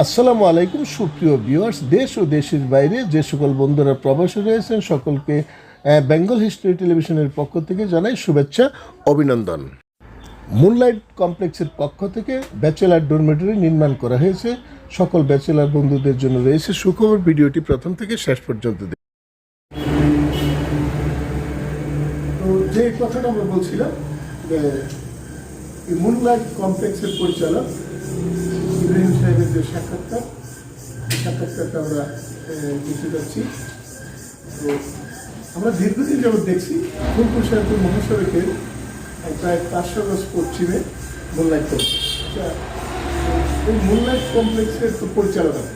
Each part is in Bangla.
আসসালামু আলাইকুম, সুপ্রিয় ভিউয়ার্স। দেশ ও দেশের বাইরে যে সকল বন্ধুরা প্রবাসে রয়েছেন, সকলকে বেঙ্গল হিস্ট্রি টেলিভিশনের পক্ষ থেকে জানাই শুভেচ্ছা, অভিনন্দন। মুনলাইট কমপ্লেক্সের পক্ষ থেকে ব্যাচেলার ডরমেটরি নির্মাণ করা হয়েছে। সকল ব্যাচেলার বন্ধুদের জন্য রয়েছে সুখবর। ভিডিওটি প্রথম থেকে শেষ পর্যন্ত দেখুন। তো যে কথাটা আমরা বলছিলাম মুনলাইট কমপ্লেক্সের পরিচালক সাহেবের যে সাক্ষাৎকার সাক্ষাৎকারটা আমরা দেখতে পাচ্ছি। তো আমরা দীর্ঘদিন যাবৎ দেখছি ফুলপুর সাহেবপুর মহাসড়কের আহ, প্রায় পাঁচশো গজ পশ্চিমে মুনলাইট কমপ্লেক্স এই মুনলাইট কমপ্লেক্সের আপনি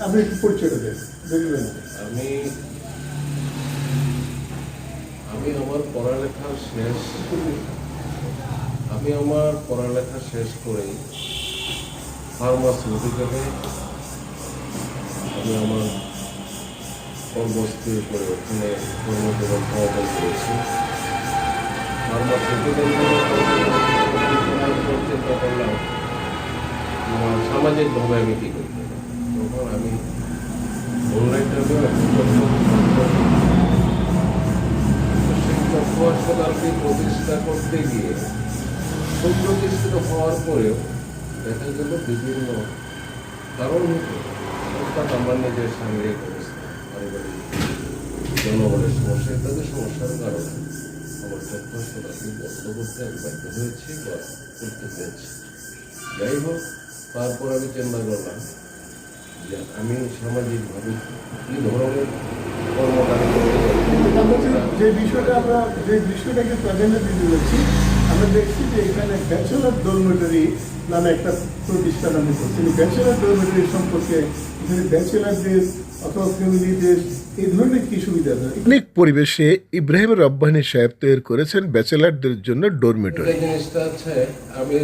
আপনি একটু পরিচয় দেন দেখবেন আমি আমি আমার পড়ালেখা শেষ। আমি আমার পড়ালেখা শেষ করে ফার্মাসিউটিক্যালে আমি আমার কর্মস্থির করে ওখানে কর্মজীবন সমাপন করেছি। সামাজিকভাবে আমি কী করতে তখন আমি হাসপাতালকে প্রতিষ্ঠা করতে গিয়ে সুপ্রতিষ্ঠিত হওয়ার পরেও দেখা গেল বিভিন্ন কারণ অবস্থা পারিবারিক জনগণের সমস্যা ইত্যাদি সমস্যার কারণে আমার হাসপাতালকে বন্ধ করতে আমি বাধ্য হয়েছি বা করতে পেরেছি যাই হোক, তারপর আমি চিন্তা করলাম। যে আমি সামাজিকভাবে কী ধরনের যে- যে বিষয়টা আমরা যে বিষয়টাকে প্রাধান্য দিতে যাচ্ছি আমরা দেখছি যে এখানে ব্যাচেলার ডরমেটরি নামে একটা প্রতিষ্ঠান আমি করছি ব্যাচেলার ডরমেটরি সম্পর্কে এখানে ব্যাচেলারদের অথবা ফ্যামিলিদের এই ধরনের কি সুবিধা আছে? অনেক পরিবেশে ইব্রাহিম রব্বানি সাহেব তৈরি করেছেন ব্যাচেলারদের জন্য ডরমেটরি এই জিনিসটা হচ্ছে আমি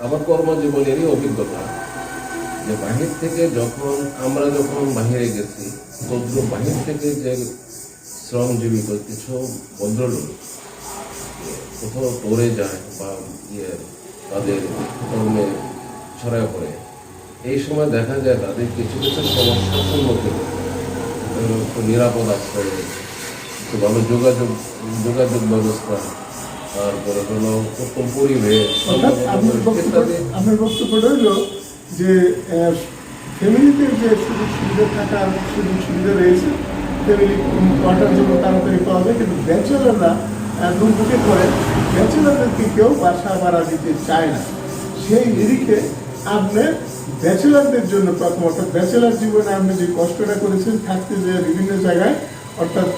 আমার কর্মজীবনেরই অভিজ্ঞতা। যে বাহির থেকে যখন আমরা যখন বাহিরে গেছি তদ্র বাহির থেকে যে শ্রমজীবী কিছু ভদ্রলোক কোথাও টরে যায় বা ইয়ে তাদের কর্মে ছড়ায় পড়ে এই সময় দেখা যায় তাদের কিছু কিছু সমস্যার সম্মুখীন নিরাপদ আশ্রয় ভালো যোগাযোগ যোগাযোগ ব্যবস্থা তারপরে হলো উত্তম পরিবেশ অর্থাৎ আপনার বক্তব্য ইত্যাদি। বক্তব্যটা যে ফ্যামিলিতে যে সুযোগ সুবিধা থাকার সুযোগ সুবিধা রয়েছে ফ্যামিলি কোয়ার্টার জন্য তাড়াতাড়ি পাওয়া যায়, কিন্তু ব্যাচেলাররা রুম বুকে করে ব্যাচেলারদেরকে কেউ বাসা ভাড়া দিতে চায় না। সেই নিরিখে আপনি ব্যাচেলারদের জন্য প্রথম, অর্থাৎ ব্যাচেলার জীবনে আপনি যে কষ্টটা করেছেন, থাকতে যে বিভিন্ন জায়গায়, অর্থাৎ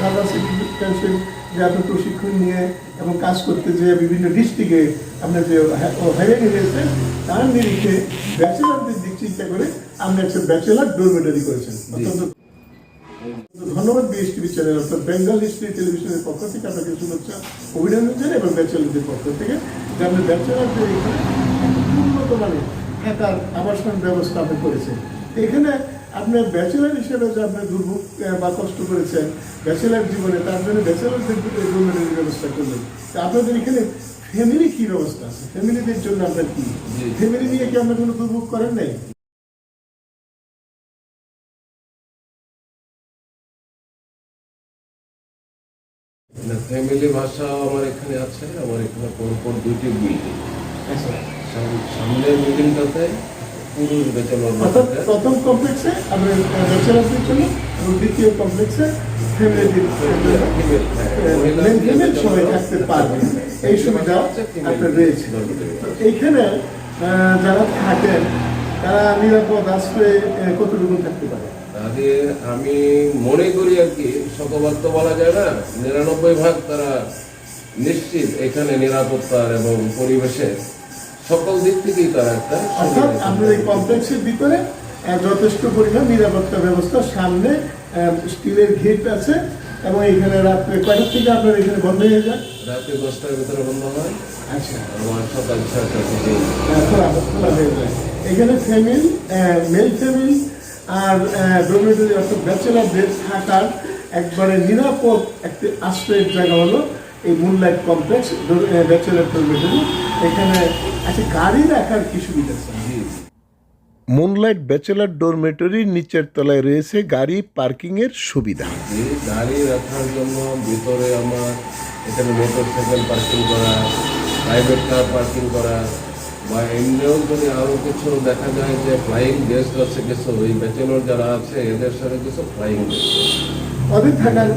ফার্মাসিউটিক্যালসের যে আপনি প্রশিক্ষণ নিয়ে এবং কাজ করতে যে বিভিন্ন ডিস্ট্রিক্টে আপনি যে হয়রানি হয়েছে তার নিরিখে ব্যাচেলারদের চিন্তা করে একটা ব্যাচেলার ডরমেটরি করেছেন। অত্যন্ত ধন্যবাদ বিএসটিভি চ্যানেল অর্থাৎ বেঙ্গল হিস্ট্রি টেলিভিশনের পক্ষ থেকে আপনাকে শুভেচ্ছা অভিনন্দন জানাই এবং ব্যাচেলারদের পক্ষ থেকে। যে ব্যাচেলারদের এখানে উন্নত মানের থাকার আবাসন ব্যবস্থা আপনি করেছেন। এখানে আপনার ব্যাচেলার হিসেবে যে আপনি দুর্ভোগ বা কষ্ট করেছেন ব্যাচেলার জীবনে তার জন্য ব্যাচেলারদের ব্যবস্থা করলেন। আপনাদের এখানে ফ্যামিলি কি ব্যবস্থা আছে? ফ্যামিলিদের জন্য আপনার কি? ফ্যামিলি নিয়ে কি আপনার কোনো দুর্ভোগ করেন নাই? ফ্যামিলি ভাষা আমার এখানে আছে। আমার এখানে পরপর দুইটি বিল্ডিং আচ্ছা। সামনের বিল্ডিংটাতে পুরুষ বেচালোর প্রথম কমপ্লেক্সে আপনার ব্যাচেলারদের জন্য এবং দ্বিতীয় কমপ্লেক্সে ফ্যামিলিদের ফ্যামিলি সবাই থাকতে পারবে। এই সুবিধা আপনার রয়েছে। এইখানে আহ, যারা থাকেন তারা নিরাপদ আশ্রয়ে কতটুকু থাকতে পারে? তাদের আমি মনে করি আর কি শতভাগ তো বলা যায় না নিরানব্বই ভাগ তারা নিশ্চিত এখানে নিরাপত্তার এবং পরিবেশের। সকল দিক থেকেই তারা একটা অর্থাৎ আপনার এই কমপ্লেক্সের ভিতরে যথেষ্ট পরিমাণ নিরাপত্তা ব্যবস্থা সামনে স্টিলের গেট আছে এবং এখানে রাত্রে কয়টার থেকে আপনার এখানে বন্ধ হয়ে যায়? রাতে দশটার ভিতরে বন্ধ হয়। আচ্ছা। আমার সকাল ছয়টা থেকে খোলা খোলা হয়ে যায়। এখানে ফ্যামিলি মেল ফ্যামিলি আর ডোমেটরি অর্থাৎ ব্যাচেলারদের থাকার একবারে নিরাপদ একটি আশ্রয়ের জায়গা হলো এই মুনলাইট কমপ্লেক্স ব্যাচেলার এখানে আচ্ছা গাড়ি রাখার কি সুবিধা আছে? মুনলাইট ব্যাচেলার ডরমেটরির নিচের তলায় রয়েছে গাড়ি পার্কিংয়ের সুবিধা। গাড়ি রাখার জন্য ভিতরে আমার এখানে মোটর সাইকেল পার্কিং করা প্রাইভেট কার পার্কিং করা বা এমনিও যদি আরও কিছু দেখা যায় যে ফ্লাইং গেস্ট আছে কিছু ওই ব্যাচেলর যারা আছে এদের সাথে কিছু ফ্লাইং ওদের থাকার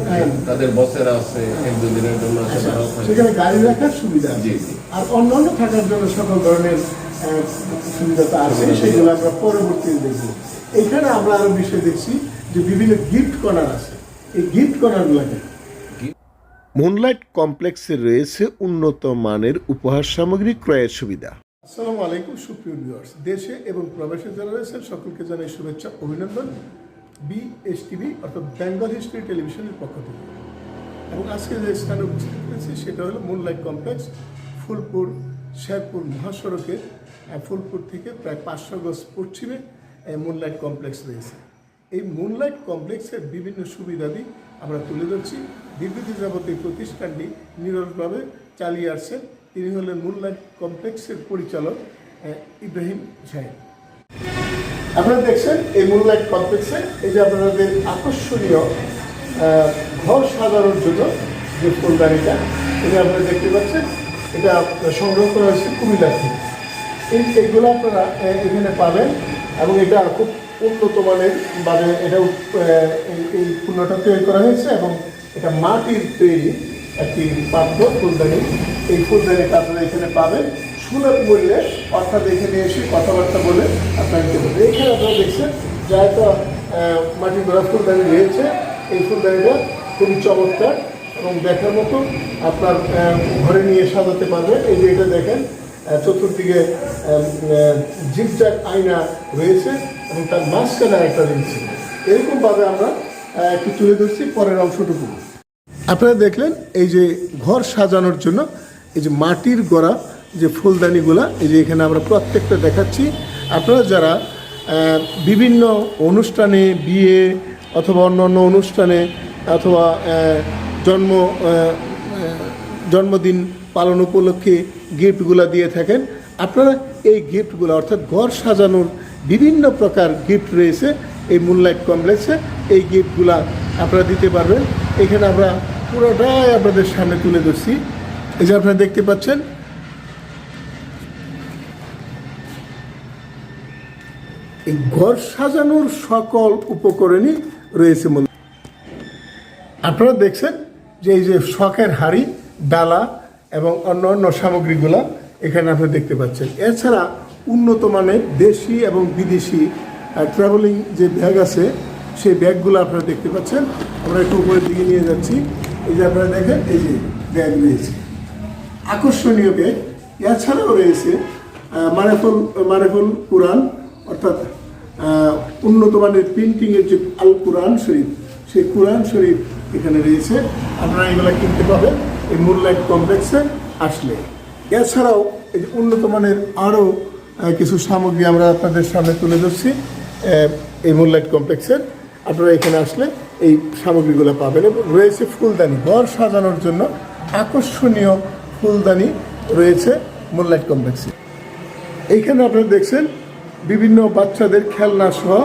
তাদের বসেরা আছে এক দুদিনের জন্য আছে সেখানে গাড়ি রাখার সুবিধা জি, জি। আর অন্যান্য থাকার জন্য সকল ধরনের সুবিধা তো আছে সেগুলো আমরা পরবর্তীতে দেখব। এখানে আমরা আরও বিষয় দেখছি যে বিভিন্ন গিফট কর্নার আছে। এই গিফট কর্নারগুলোকে মুনলাইট কমপ্লেক্সে রয়েছে উন্নত মানের উপহার সামগ্রী ক্রয়ের সুবিধা। আসসালামু আলাইকুম সুপ্রিয় ভিউয়ার্স দেশে এবং প্রবাসী যারা রয়েছেন সকলকে জানাই শুভেচ্ছা অভিনন্দন। বিএস টিভি অর্থাৎ বেঙ্গল হিস্ট্রি টেলিভিশনের পক্ষ থেকে। এবং আজকে যে স্থানে উপস্থিত হয়েছি সেটা হলো মুনলাইট কমপ্লেক্স ফুলপুর শেরপুর মহাসড়কের আহ, ফুলপুর থেকে প্রায় পাঁচশো গজ পশ্চিমে মুনলাইট কমপ্লেক্স রয়েছে। এই মুনলাইট কমপ্লেক্সের বিভিন্ন সুবিধাদি আমরা তুলে ধরছি। দীর্ঘদিন যাবত এই প্রতিষ্ঠানটি নিরলসভাবে চালিয়ে আসছেন। তিনি হলেন মুনলাইট কমপ্লেক্সের পরিচালক ইব্রাহিম সাহেব। আপনারা দেখছেন এই মুনলাইট কমপ্লেক্সে এই যে আপনাদের আকর্ষণীয় ঘর সাজানোর জন্য যে ফুলদানিটা, এটা আপনারা দেখতে পাচ্ছেন। এটা সংগ্রহ করা হয়েছে কুমিল্লা থেকে। এই আপনারা এখানে পাবেন এবং এটা খুব উন্নত মানের ভাবে এটা এই- পণ্যটা তৈরি করা হয়েছে এবং এটা মাটির তৈরি একটি পাত্র, ফুলদানি। এই ফুলদানিটা আপনারা এখানে পাবেন। সুলভ মূল্যে অর্থাৎ এখানে এসে কথাবার্তা বলে নিতে পারবেন এখানে আপনারা দেখছেন যা আহ, মাটির গোড়া ফুলদানি রয়েছে। এই ফুলদানিটা খুবই চমৎকার এবং দেখার মতো আপনার ঘরে নিয়ে সাজাতে পারবেন। এই যে এটা দেখেন চতুর্দিকে জিগজাগ আয়না রয়েছে এবং তার মাঝখানে একটা রয়েছে। এরকমভাবে আমরা একটু তুলে ধরছি পরের অংশটুকু। আপনারা দেখলেন এই যে ঘর সাজানোর জন্য এই যে মাটির গড়া যে ফুলদানিগুলা, এই যে এখানে আমরা প্রত্যেকটা দেখাচ্ছি। আপনারা যারা বিভিন্ন অনুষ্ঠানে বিয়ে অথবা অন্য অন্য অনুষ্ঠানে অথবা জন্ম জন্মদিন পালন উপলক্ষে গিফটগুলো দিয়ে থাকেন, আপনারা এই গিফটগুলো অর্থাৎ ঘর সাজানোর বিভিন্ন প্রকার গিফট রয়েছে, এই মুনলাইট কমপ্লেক্সে এই গিফটগুলা আপনারা দিতে পারবেন। এখানে আমরা পুরোটাই আপনাদের সামনে তুলে ধরছি। এই যে আপনারা দেখতে পাচ্ছেন এই ঘর সাজানোর সকল উপকরণই রয়েছে মন্দির। আপনারা দেখছেন যে এই যে শখের হাড়ি, ডালা এবং অন্য অন্য সামগ্রীগুলো এখানে আপনি দেখতে পাচ্ছেন। এছাড়া উন্নত মানের দেশি এবং বিদেশি ট্রাভেলিং যে ব্যাগ আছে, সেই ব্যাগগুলো আপনারা দেখতে পাচ্ছেন। আমরা একটু উপরের দিকে নিয়ে যাচ্ছি। এই যে আপনারা দেখেন, এই যে ব্যাগ রয়েছে। আকর্ষণীয় ব্যাগ এছাড়াও রয়েছে মারেফুল মারেফুল কোরআন অর্থাৎ উন্নত মানের প্রিন্টিংয়ের যে আল কোরআন শরীফ, সেই কোরআন শরীফ এখানে রয়েছে। আপনারা এগুলো কিনতে পাবেন, এই মুনলাইট কমপ্লেক্সে আসলে। এছাড়াও, এই যে উন্নত মানের আরও কিছু সামগ্রী আমরা আপনাদের সামনে তুলে ধরছি এই মুনলাইট কমপ্লেক্সের। আপনারা এখানে আসলে এই সামগ্রীগুলো পাবেন এবং রয়েছে ফুলদানি। ঘর সাজানোর জন্য আকর্ষণীয় ফুলদানি রয়েছে মুনলাইট কমপ্লেক্সে। এইখানে আপনারা দেখছেন বিভিন্ন বাচ্চাদের খেলনা সহ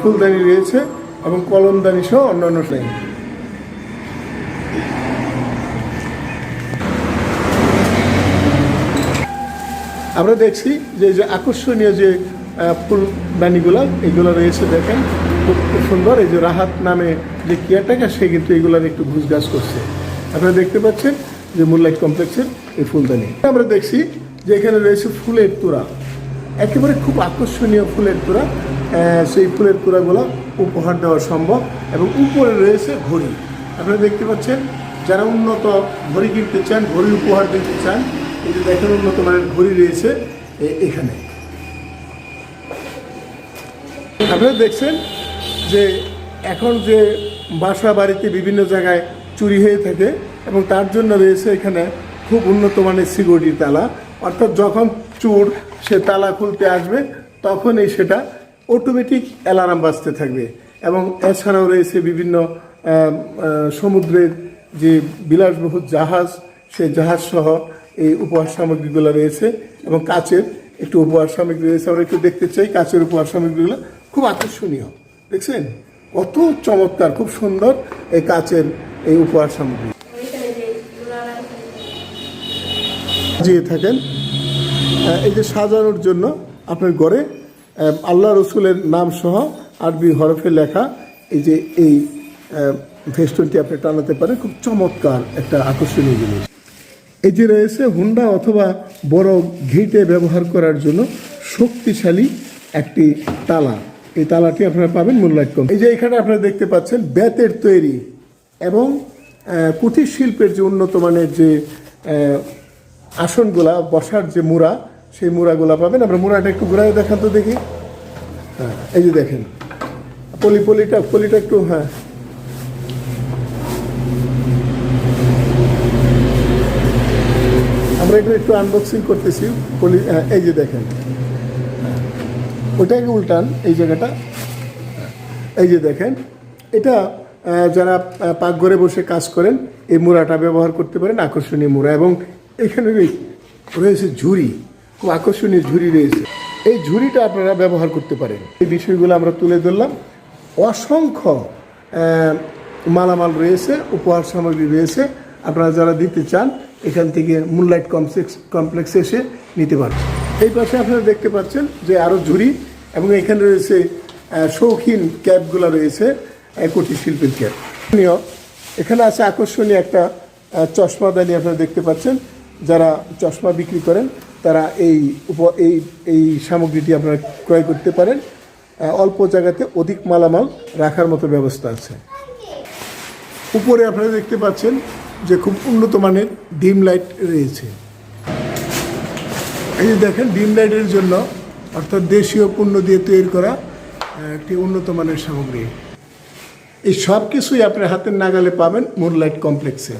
ফুলদানি রয়েছে এবং কলমদানি সহ অন্যান্য লাইন আমরা দেখছি যে যে আকর্ষণীয় যে ফুলদানিগুলো এইগুলো রয়েছে দেখেন। খুব সুন্দর, এই যে রাহাত নামে যে কেয়ারটাকা সে কিন্তু এইগুলোর একটু ঘুষগাছ করছে। আপনারা দেখতে পাচ্ছেন যে মুনলাইট কমপ্লেক্সের এই ফুলদানি। আমরা দেখছি যে এখানে রয়েছে ফুলের তোড়া একেবারে খুব আকর্ষণীয় ফুলের তোড়া। সেই ফুলের তোড়াগুলো উপহার দেওয়া সম্ভব এবং উপরে রয়েছে ঘড়ি। আপনারা দেখতে পাচ্ছেন, যারা উন্নত ঘড়ি কিনতে চান, ঘড়ি উপহার দিতে চান, এই যে দেখেন উন্নত মানের ঘড়ি রয়েছে এখানে। আপনারা দেখছেন যে এখন যে বাসা বাড়িতে বিভিন্ন জায়গায় চুরি হয়ে থাকে এবং তার জন্য রয়েছে এখানে খুব উন্নত মানের সিকিউরিটি তালা। অর্থাৎ যখন চোর সে তালা খুলতে আসবে তখনই সেটা অটোমেটিক অ্যালার্ম বাজতে থাকবে। এবং এছাড়াও রয়েছে বিভিন্ন সমুদ্রের যে বিলাসবহুল জাহাজ সেই জাহাজ সহ এই উপহার সামগ্রীগুলো রয়েছে এবং কাচের একটু উপহার সামগ্রী রয়েছে। আমরা একটু দেখতে চাই কাচের উপহার সামগ্রীগুলো। খুব আকর্ষণীয় দেখছেন? কত চমৎকার খুব সুন্দর এই কাচের এই উপহার সামগ্রী। থাকেন। এই যে সাজানোর জন্য আপনার ঘরে আল্লাহ রসুলের নাম সহ আরবি হরফে লেখা এই যে এই ফেস্টনটি আপনি টানাতে পারেন। খুব চমৎকার একটা আকর্ষণীয় জিনিস। এই যে রয়েছে হুন্ডা অথবা বড় ঘিটে ব্যবহার করার জন্য শক্তিশালী একটি তালা। এই তালাটি আপনারা পাবেন কম এই যে এখানে আপনারা দেখতে পাচ্ছেন বেতের তৈরি এবং কুটির শিল্পের যে উন্নত মানের যে আসনগুলা, বসার যে মুড়া সেই মুড়াগুলা পাবেন। আমরা মুড়াটা একটু ঘুরাই দেখান তো দেখি। হ্যাঁ এই যে দেখেন। পলি পলিটা পলিটা একটু হ্যাঁ। আমরা এগুলো একটু আনবক্সিং করতেছি। পলি হ্যাঁ, এই যে দেখেন। ওটাকে উল্টান এই জায়গাটা। এই যে দেখেন। এটা যারা পাকঘরে বসে কাজ করেন এই মুড়াটা ব্যবহার করতে পারেন। আকর্ষণীয় মুড়া। এবং এখানে রয়েছে ঝুড়ি। খুব আকর্ষণীয় ঝুড়ি রয়েছে। এই ঝুড়িটা আপনারা ব্যবহার করতে পারেন। এই বিষয়গুলো আমরা তুলে ধরলাম। অসংখ্য মালামাল রয়েছে উপহার সামগ্রী রয়েছে। আপনারা যারা দিতে চান এখান থেকে মুনলাইট কমপ্লেক্স কমপ্লেক্সে এসে নিতে পারেন এই পাশে আপনারা দেখতে পাচ্ছেন যে আরও ঝুড়ি এবং এখানে রয়েছে শৌখিন ক্যাবগুলো রয়েছে কুটির শিল্পের ক্যাব এখানে আছে আকর্ষণীয় একটা আহ, চশমাদানি আপনারা দেখতে পাচ্ছেন। যারা চশমা বিক্রি করেন তারা এই উপ, এই এই সামগ্রীটি আপনারা ক্রয় করতে পারেন। অল্প জায়গাতে অধিক মালামাল রাখার মতো ব্যবস্থা আছে। উপরে আপনারা দেখতে পাচ্ছেন যে খুব উন্নত মানের ডিম লাইট রয়েছে। এই যে দেখেন, ডিম লাইটের জন্য অর্থাৎ দেশীয় পণ্য দিয়ে তৈরি করা একটি উন্নত মানের সামগ্রী। এই সব কিছুই আপনার হাতের নাগালে পাবেন মুনলাইট কমপ্লেক্সে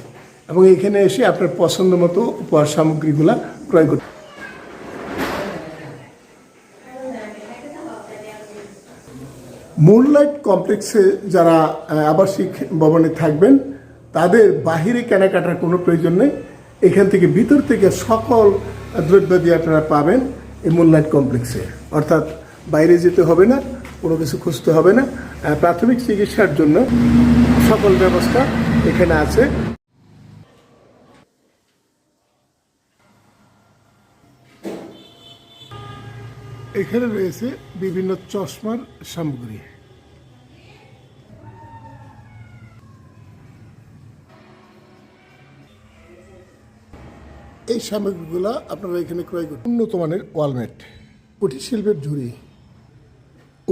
এবং এখানে এসে আপনার পছন্দ মতো উপহার সামগ্রীগুলা ক্রয় করতে মুনলাইট কমপ্লেক্সে যারা আবাসিক ভবনে থাকবেন, তাদের বাহিরে কেনাকাটার কোনো প্রয়োজন নেই। এখান থেকে ভিতর থেকে সকল দ্রব্যাদি আপনারা পাবেন এই মুনলাইট কমপ্লেক্সে অর্থাৎ বাইরে যেতে হবে না, কোনো কিছু খুঁজতে হবে না। প্রাথমিক চিকিৎসার জন্য সকল ব্যবস্থা এখানে আছে। এখানে রয়েছে বিভিন্ন চশমার সামগ্রী। এই সামগ্রীগুলো আপনারা এখানে ক্রয় করুন উন্নত মানের ওয়ালমেট। কুটির শিল্পের ঝুড়ি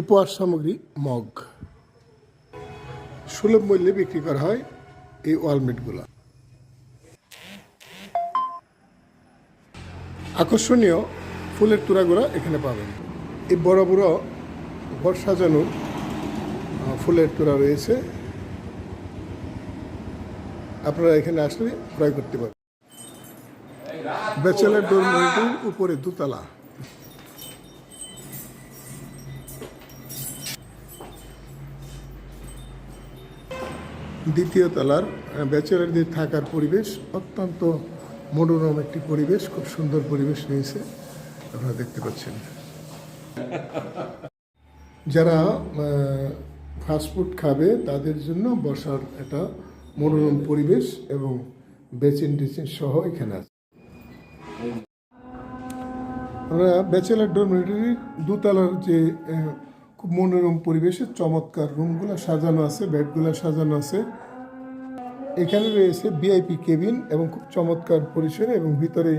উপহার সামগ্রী মগ। সুলভ মূল্যে বিক্রি করা হয় এই ওয়ালমেটগুলো। আকর্ষণীয় ফুলের তোড়াগুলো এখানে পাবেন। এই বড় বড় ঘর সাজানো ফুলের তোড়া রয়েছে, আপনারা এখানে আসলে ক্রয় করতে পারবেন। ব্যাচেলার ডোরমেটির উপরে দুতলা। দ্বিতীয় তলার ব্যাচেলারদের থাকার পরিবেশ অত্যন্ত মনোরম একটি পরিবেশ, খুব সুন্দর পরিবেশ রয়েছে। আপনারা দেখতে পাচ্ছেন। যারা ফাস্টফুড খাবে, তাদের জন্য বসার একটা মনোরম পরিবেশ এবং বেচিন টিচিন সহ এখানে আছে। আমরা ব্যাচেলার ডরমেটরির দোতলার যে খুব মনোরম পরিবেশে চমৎকার রুমগুলো সাজানো আছে বেডগুলো সাজানো আছে। এখানে রয়েছে ভিআইপি কেবিন এবং খুব চমৎকার পরিসরে এবং ভিতরে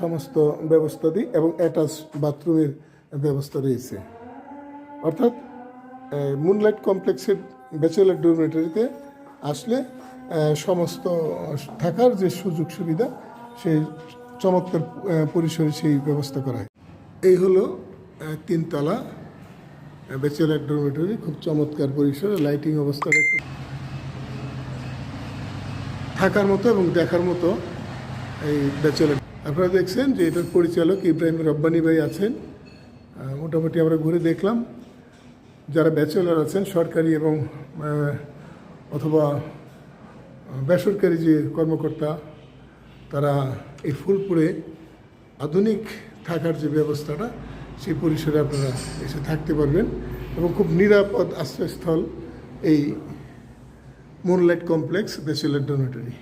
সমস্ত ব্যবস্থা দিই এবং অ্যাটাচ বাথরুমের ব্যবস্থা রয়েছে। অর্থাৎ মুনলাইট কমপ্লেক্সের ব্যাচেলার ডরমেটরিতে আসলে সমস্ত থাকার যে সুযোগ সুবিধা, সেই চমৎকার পরিসরে সেই ব্যবস্থা করা হয়। এই হলো তিনতলা ব্যাচেলার ডরমেটরি খুব চমৎকার পরিসরে লাইটিং অবস্থাটা একটু থাকার মতো এবং দেখার মতো এই ব্যাচেলার আপনারা দেখছেন যে এটার পরিচালক ইব্রাহিম রব্বানি ভাই আছেন। মোটামুটি আমরা ঘুরে দেখলাম। যারা ব্যাচেলার আছেন, সরকারি এবং অথবা বেসরকারি যে কর্মকর্তা, তারা এই ফুলপুরে আধুনিক থাকার যে ব্যবস্থাটা, সেই পরিসরে আপনারা এসে থাকতে পারবেন এবং খুব নিরাপদ আশ্রয়স্থল এই মুনলাইট কমপ্লেক্স ব্যাচেলার ডোনেটরি।